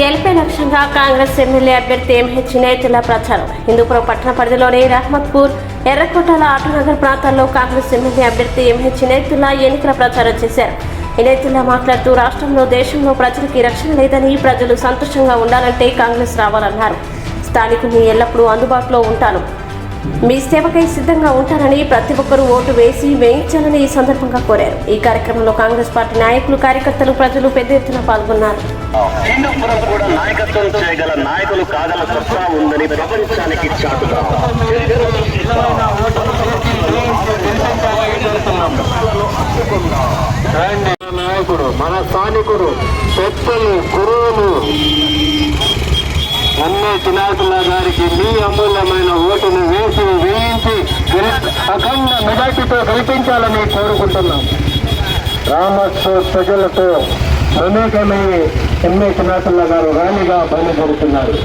గెలిపే లక్ష్యంగా కాంగ్రెస్ ఎమ్మెల్యే అభ్యర్థి ఎంహెచ్ నేతల ప్రచారం. హిందూపురం పట్టణ పరిధిలోని రహ్మత్పూర్ ఎర్రకోటల ఆటోనగర్ ప్రాంతాల్లో కాంగ్రెస్ ఎమ్మెల్యే అభ్యర్థి ఎంహెచ్ నేతల ఎన్నికల ప్రచారం చేశారు. ఈ నేతల మాట్లాడుతూ రాష్ట్రంలో దేశంలో ప్రజలకి రక్షణ లేదని ప్రజలు సంతోషంగా ఉండాలంటే కాంగ్రెస్ రావాలన్నారు. స్థానికుల్ని ఎల్లప్పుడూ అందుబాటులో ఉంటాను మీ సేవకై సిద్ధంగా ఉంటారని ప్రతి ఒక్కరూ ఓటు వేసి వేయించాలని ఈ సందర్భంగా కోరారు. ఈ కార్యక్రమంలో కాంగ్రెస్ పార్టీ నాయకులు కార్యకర్తలు ప్రజలు పెద్ద ఎత్తున పాల్గొన్నారు. హిందూపురం కూడా నాయకత్వం చేయగల నాయకులు కాగల సత్తా ఉందని ప్రపంచానికి చాటుగా రండి మన నాయకుడు మన స్థానికుడు పెద్దలు గురువులు. అన్నీ చినాకుల గారికి మీ అమూల్యమైన ఓటును వేసి వేయించి గెలి- అఖండ మెజార్టీతో గెలిపించాలని కోరుకుంటున్నాం రామస్వ ప్రజలతో మమేకమై ఎంఏ చినాకుల గారు రాణిగా బయలుదేరుతున్నారు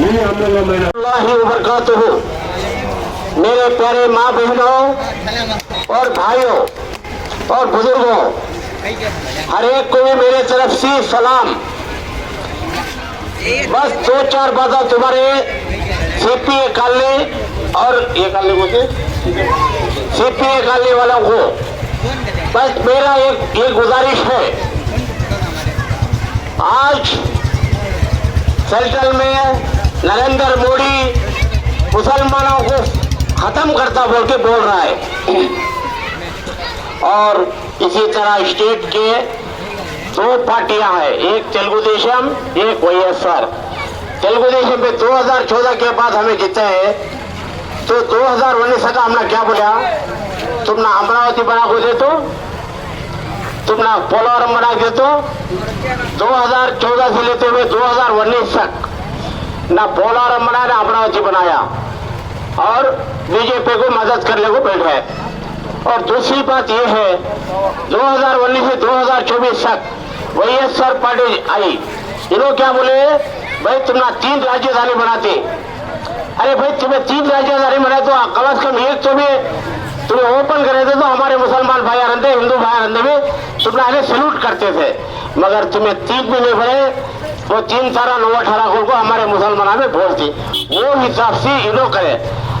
మీ అమూల్యమైన వబర్కాతుహు मेरे प्यारे माँ बहनों और भाइयों और बुजुर्गों हर एक को भी मेरे तरफ से सलाम बस दो चार बातें तुम्हारे सीपीए कालने और ये कालने को सीपीए कालने वालों को। बस मेरा एक ये गुजारिश है। आज सेंट्रल में नरेंद्र मोदी मुसलमानों को खत्म करता बोल के बोल रहा है। और इसी तरह स्टेट के दो पार्टियाँ हैं, एक तेलुगु देशम, एक वाईएसआर। तेलुगु देशम पे 2014 के बाद हमें जीते हैं। तो 2019 का हमने क्या बोला? तुम ना अमरावती बना को दे तो तुम ना बना के दे तो 2014 से लेते हुए 2019 तक ना पोलवरम बनाया ना अमरावती बनाया। और बीजेपी को मदद करने को बैठ है। और दूसरी बात यह है 2019 से 2024 तक वाईएसआर पार्टी आई। इन्होंने क्या बोले? भाई तुम तीन राजधानी बनाते। अरे भाई, तुम्हें तीन राजधानी बनाए तो कम से कम एक तो भी तुम्हें ओपन करे थे तो हमारे मुसलमान भाई रहते हिंदू भाई रहते भी तुमने अरे सल्यूट करते थे। मगर तुम्हें तीन भी नहीं बने वो तीन सारा नौ अठारह को हमारे मुसलमानों में भोज थी। वो हिसाब से इन्हों करे।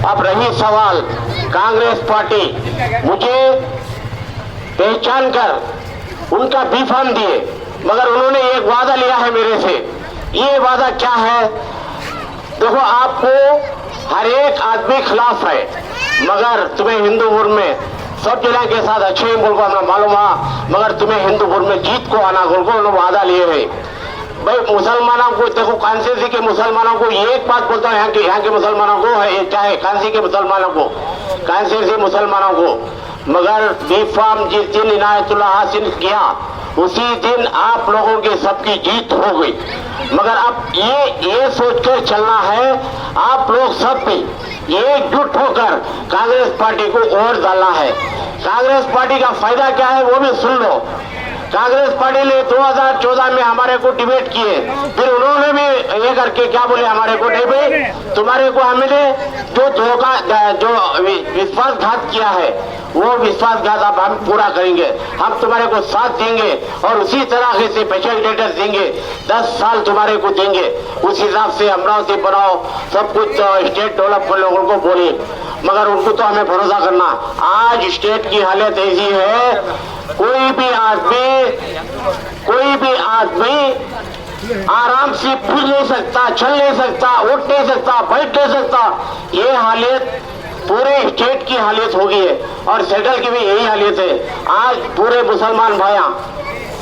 अब रही सवाल, कांग्रेस पार्टी, मुझे पहचान कर उनका बी फॉर्म दिए। मगर उन्होंने एक वादा लिया है मेरे से। ये वादा क्या है? देखो, आपको हर एक आदमी खिलाफ है, मगर तुम्हें हिंदूपुर में सब जिला के साथ अच्छे बोल को हमें मालूम है मगर तुम्हें हिंदूपुर में जीत को आना बोल को वादा लिए है। भाई, मुसलमानों को, देखो, कांसी के मुसलमानों को एक बात बोलता हूँ, यहाँ के यहाँ के मुसलमानों को है चाहे कांसी के मुसलमानों को, कांसी मुसलमानों को, मगर बी फार्म जिस दिन इनायतुल्ला हासिल किया उसी दिन आप लोगों के सबकी जीत हो गई। मगर अब ये ये सोचकर चलना है, आप लोग सब भी एकजुट होकर कांग्रेस पार्टी को और डालना है। कांग्रेस पार्टी का फ़ायदा क्या है वो भी सुन लो। कांग्रेस पार्टी ने 2014 में हमारे को डिबेट किए। फिर उन्होंने भी ये करके क्या बोले, हमारे को नहीं भाई तुम्हारे को हमने जो धोखा, जो विश्वासघात किया है, वो विश्वासघात अब हम पूरा करेंगे। हम तुम्हारे को साथ देंगे और उसी तरह से फैसिलिटेटर देंगे। दस साल तुम्हारे को देंगे। उस हिसाब से अमरावती बनाओ। सब कुछ स्टेट डेवलपमेंट लोगों को बोले। मगर उनको तो हमें भरोसा करना। आज स्टेट की हालत ऐसी है, कोई भी आदमी, कोई भी आदमी आराम से फिर नहीं सकता, चल नहीं सकता उठ नहीं सकता, बैठ नहीं सकता। ये हालत पूरे स्टेट की हालत हो गई है और सेंट्रल की भी यही हालत है। आज पूरे मुसलमान भाइया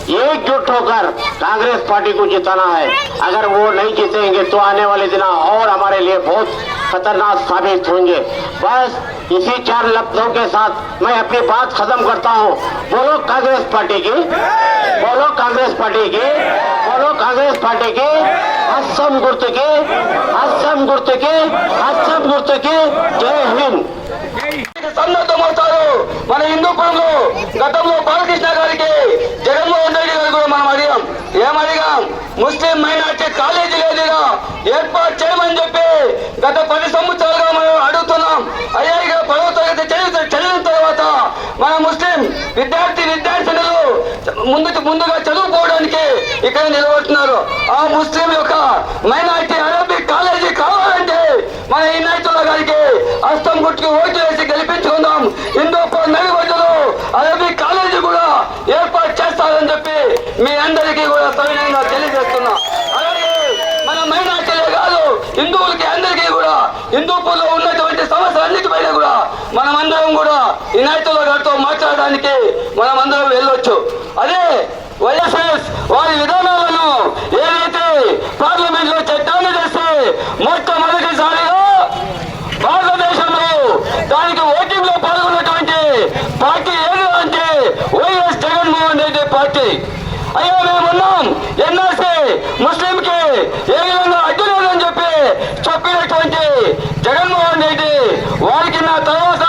एकजुट होकर कांग्रेस पार्टी को जिताना है। अगर वो नहीं जीतेंगे तो आने वाले दिन और हमारे लिए बहुत खतरनाक साबित होंगे। बस इसी चार लफ्जों के साथ मैं अपनी बात खत्म करता हूँ। बोलो कांग्रेस पार्टी की, बोलो कांग्रेस पार्टी की, बोलो कांग्रेस पार्टी की, असम गुर्त की, असम गुर्त की, असम गुर्त की, जय हिंद। సన్నద్ధమవుతారు మన హిందూపురంలో గతంలో బాలకృష్ణ గారికి జగన్మోహన్ రెడ్డి గారు కూడా మనం అడిగాం. ఏమడిగాం ముస్లిం మైనార్టీ కాలేజీ లేదుగా ఏర్పాటు చేయమని చెప్పి గత పది సంవత్సరాలుగా మనం అడుగుతున్నాం. అయ్యా పదవ తరగతి చదివి చదివిన తర్వాత మన ముస్లిం విద్యార్థి విద్యార్థినులు ముందు ముందుగా చదువుకోవడానికి ఇక్కడ నిలబడుతున్నారు. ఆ ముస్లిం యొక్క మైనార్టీ అరబిక్ కాలేజీ కావాలంటే మన ఇనాయతుల్లా గారికి అస్తం గుట్టుకు ఓటు వేసి గెలిపించుకుందాం హిందూపూర్ నడిబడ్డలో అరబిక్ కాలేజీ కూడా ఏర్పాటు చేస్తారని చెప్పి మీ అందరికీ కూడా సవినయంగా తెలియజేస్తున్నా అలాగే మన మైనార్టీలే కాదు హిందువులకి అందరికీ కూడా హిందూపూర్లో ఉన్నటువంటి సమస్యలన్నిటిపైన కూడా మనమందరం కూడా ఇనాయతుల గారితో మాట్లాడడానికి మనమందరం వెళ్ళొచ్చు. అదే వైఎస్ఎస్ వారి విధానాలను ఏదైతే పార్లమెంట్లో చట్టాన్ని చేస్తే మొట్టమొదటిసారిగా భారతదేశంలో దానికి ఓటింగ్లో పాల్గొన్నటువంటి పార్టీ ఏది అంటే వైఎస్ జగన్మోహన్ రెడ్డి పార్టీ. అయ్యా మేమున్నాం. ఎన్ఆర్సీ ముస్లిం కి ఏ విధంగా అడ్డు లేదని చెప్పి తప్పినటువంటి జగన్మోహన్ రెడ్డి వారికి నా తర్వాత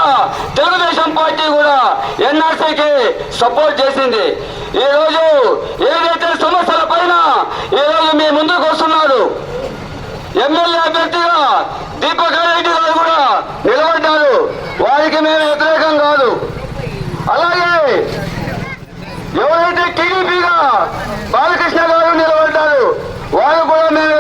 తెలుగుదేశం పార్టీ కూడా ఎన్ఆర్సీకి సపోర్ట్ చేసింది. ఈ రోజు ఏదైతే సమస్యల పైన రోజు మీ ముందుకు వస్తున్నారు ఎమ్మెల్యే అభ్యర్థిగా దీపక్ రెడ్డి గారు కూడా నిలబడ్డారు. వారికి మేము వ్యతిరేకం కాదు. అలాగే ఎవరైతే టీడీపీగా బాలకృష్ణ గారు నిలబడ్డారు వారు కూడా మేము